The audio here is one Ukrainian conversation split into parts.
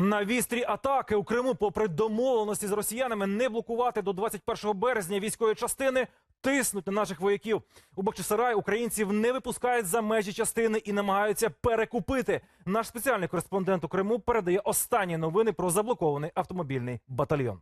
На вістрі атаки у Криму, попри домовленості з росіянами, не блокувати до 21 березня військові частини, тиснуть на наших вояків. У Бахчисарай українців не випускають за межі частини і намагаються перекупити. Наш спеціальний кореспондент у Криму передає останні новини про заблокований автомобільний батальйон.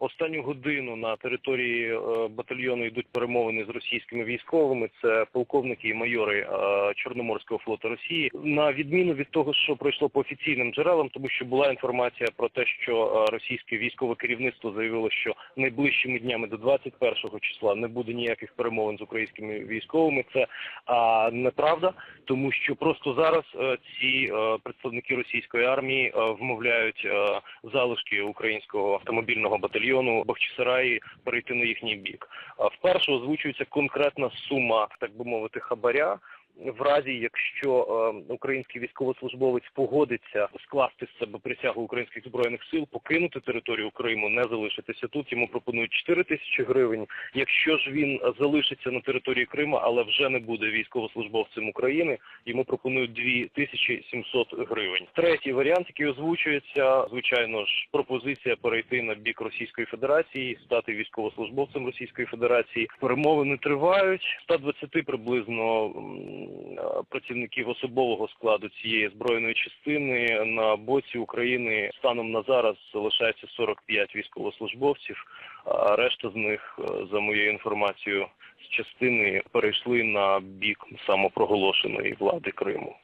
Останню годину на території е, батальйону йдуть перемовини з російськими військовими. Це полковники і майори е, Чорноморського флоту Росії. На відміну від того, що пройшло по офіційним джерелам, тому що була інформація про те, що е, російське військове керівництво заявило, що найближчими днями до 21 числа не буде ніяких перемовин з українськими військовими. Це неправда, тому що просто зараз ці представники російської армії вмовляють залишки українського автомобільного батальйону Бахчисараї перейти на їхній бік. Вперше озвучується конкретна сума, так би мовити, хабаря. В разі, якщо е, український військовослужбовець погодиться скласти з себе присягу українських збройних сил, покинути територію Криму, не залишитися тут, йому пропонують 4 тисячі гривень. Якщо ж він залишиться на території Криму, але вже не буде військовослужбовцем України, йому пропонують 2700 гривень. Третій варіант, який озвучується, звичайно ж, пропозиція перейти на бік Російської Федерації, стати військовослужбовцем Російської Федерації. Перемовини тривають 120 приблизно працівників особового складу цієї збройної частини на боці України станом на зараз залишається 45 військовослужбовців. А решта з них, е, за моєю інформацією, з частини перейшли на бік самопроголошеної влади Криму.